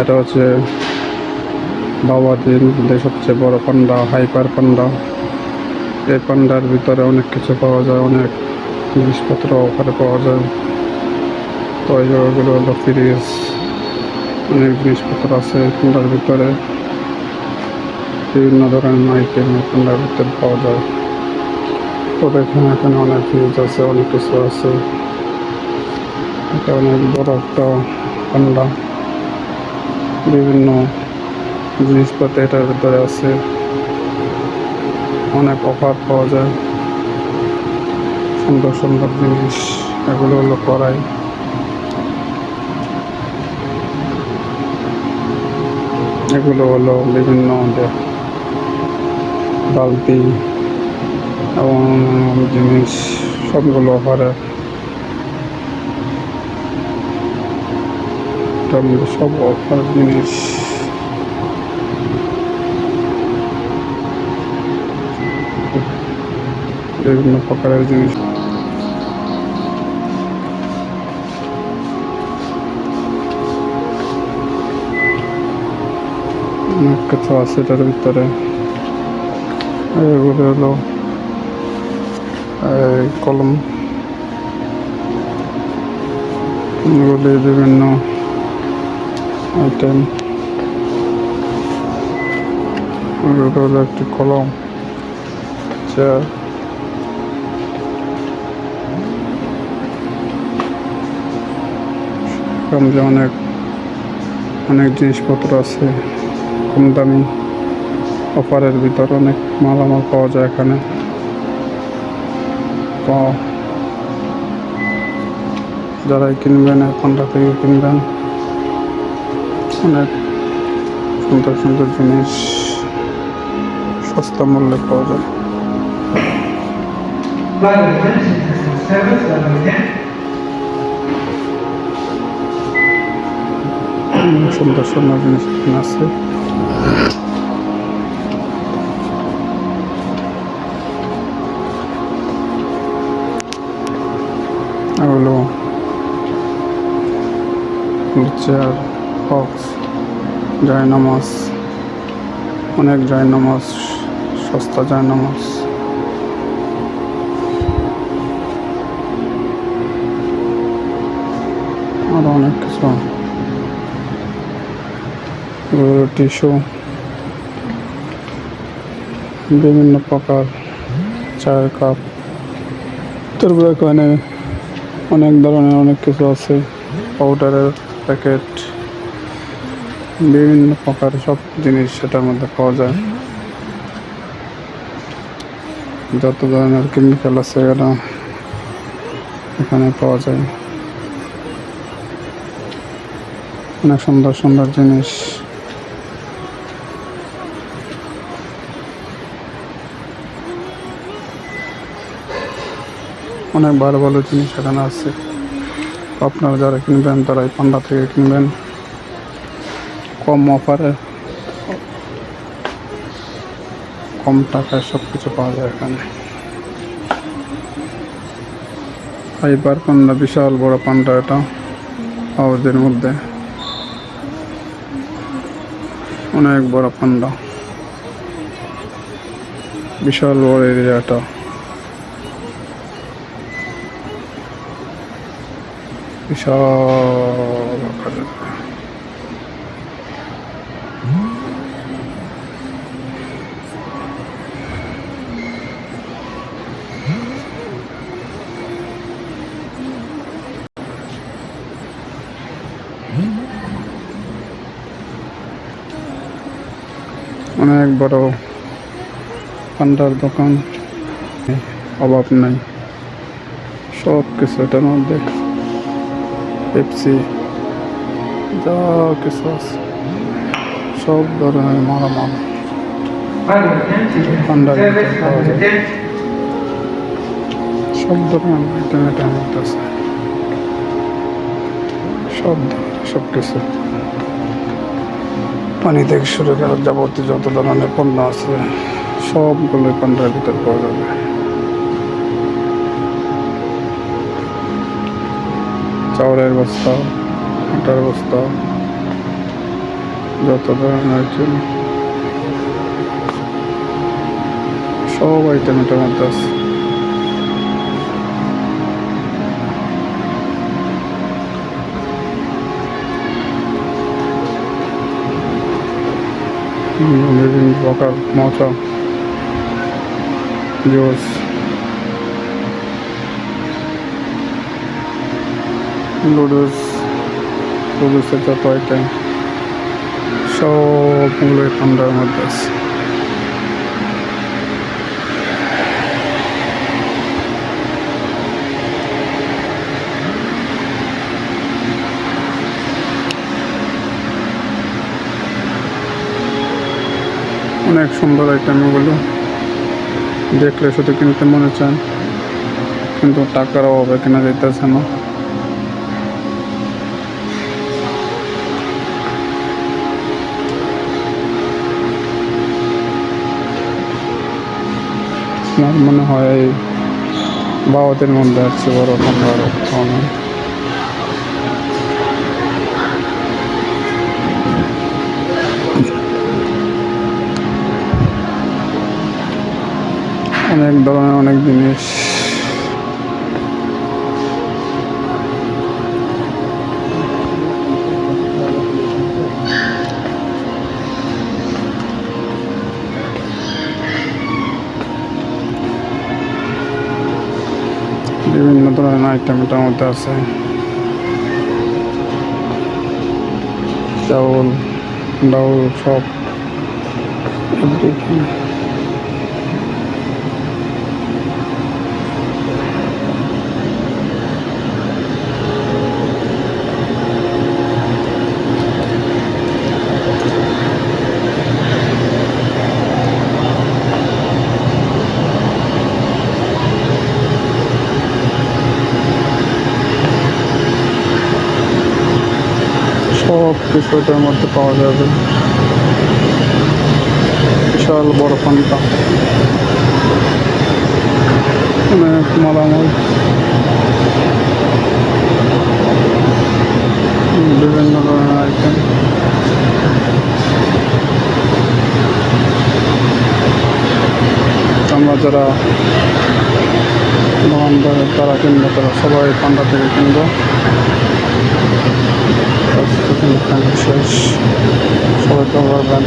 এটা হচ্ছে বাবাদিন সবচেয়ে বড় পান্ডা, হাইপার পান্ডা। এই পান্ডার ভিতরে অনেক কিছু পাওয়া যায়, অনেক জিনিসপত্র ওখানে পাওয়া যায়। তো এই জায়গাগুলো হলো ফ্রিজ, অনেক জিনিসপত্র আছে পান্ডার ভিতরে। বিভিন্ন ধরনের আইটেম পান্ডার ভিতরে পাওয়া যায়। তো দেখেন এখানে অনেক ফ্রিজ আছে, অনেক কিছু আছে। এটা অনেক বড় একটা পান্ডা বিভিন্ন জিনিসপত্র এটার ভিতরে আছে। অনেক অফার পাওয়া যায়। সুন্দর সুন্দর জিনিস এগুলো হলো করাই। এগুলো হলো বিভিন্ন বালতি এবং জিনিস, সবগুলো অফারে মধ্যে সব অফার জিনিস। বিভিন্ন প্রকারের জিনিস। অনেক কিছু আছে এটার ভিতরে। এগুলো হলো কলম। এগুলি বিভিন্ন আইটেম হলো একটি কলম চেয়ার যে অনেক অনেক জিনিসপত্র আছে কম দামি অফারের ভিতর অনেক মালামাল পাওয়া যায় এখানে যারাই কিনবেন পান্ডা থেকে কিনবেন অনেক সুন্দর সুন্দর জিনিস সস্তা মূল্যে পাওয়া যায় Flight attendants, service level 10. অনেক সুন্দর সুন্দর জিনিস এখানে আছে এগুলো চেয়ার বক্স জায়নামাজ, অনেক জায়নামাজ, সস্তা জায়নামাজ। আরও অনেক কিছু। টিস্যু। বিভিন্ন প্রকার চায়ের কাপ। তারপরে এখানে অনেক ধরনের অনেক কিছু আছে। পাউডারের প্যাকেট। বিভিন্ন প্রকার সব জিনিস সেটার মধ্যে পাওয়া যায়। যত ধরনের কেমিক্যাল আছে এরা এখানে পাওয়া যায়। অনেক সুন্দর সুন্দর জিনিস। অনেক ভালো ভালো জিনিস এখানে আছে। আপনারা যারা কিনবেন তারা এই পান্ডা থেকে কিনবেন। কম অফারে কম টাকায় সব কিছু পাওয়া যায় এখানে। ফাইবার পান্ডা, বিশাল বড় পান্ডা এটা। হাউজের মধ্যে। অনেক বড় পান্ডা। বিশাল বড় এরিয়াটা বিশাল অনেক বড় পান্ডার দোকান। অভাব নাই। সব কিছু এটার মধ্যে। পেপসি, যা কিছু আছে। সব ধরনের মালামাল 10. সব ধরনের এটার মধ্যে আছে। সব সব কিছু পানি থেকে শুরু করে যাবতীয় যত ধরনের পণ্য আছে, সবগুলোই পণ্যের ভিতর পাওয়া যাবে। চাউলের বস্তা, আটার বস্তা, যত ধরনের সব আইটেম এটার মধ্যে আছে। বিভিন্ন প্রকার মশা জুস লুডুস লুডুসের যত আইটেম সবগুলো ঠান্ডার মধ্যে আছে অনেক সুন্দর আইটেম এগুলো দেখলে শুধু কিনতে মনে চায় কিন্তু টাকার অভাবে কেনা যাইতেছে না। আমার মনে হয় বাবাদের মধ্যে আছে বড় ঠান্ডার অনেক অনেক ধরনের অনেক জিনিস বিভিন্ন ধরনের আইটেম এটার মধ্যে আছে চাউল ডাউল সব everything. এটার মধ্যে পাওয়া যাবে। বিশাল বড় পান্তা মালামাল। বিভিন্ন ধরনের আইটেম আমরা যারা দোকানদার তারা কিনবো তারা সবাই পান্ডা থেকে কিনবো শেষ সবাই তো পারবেন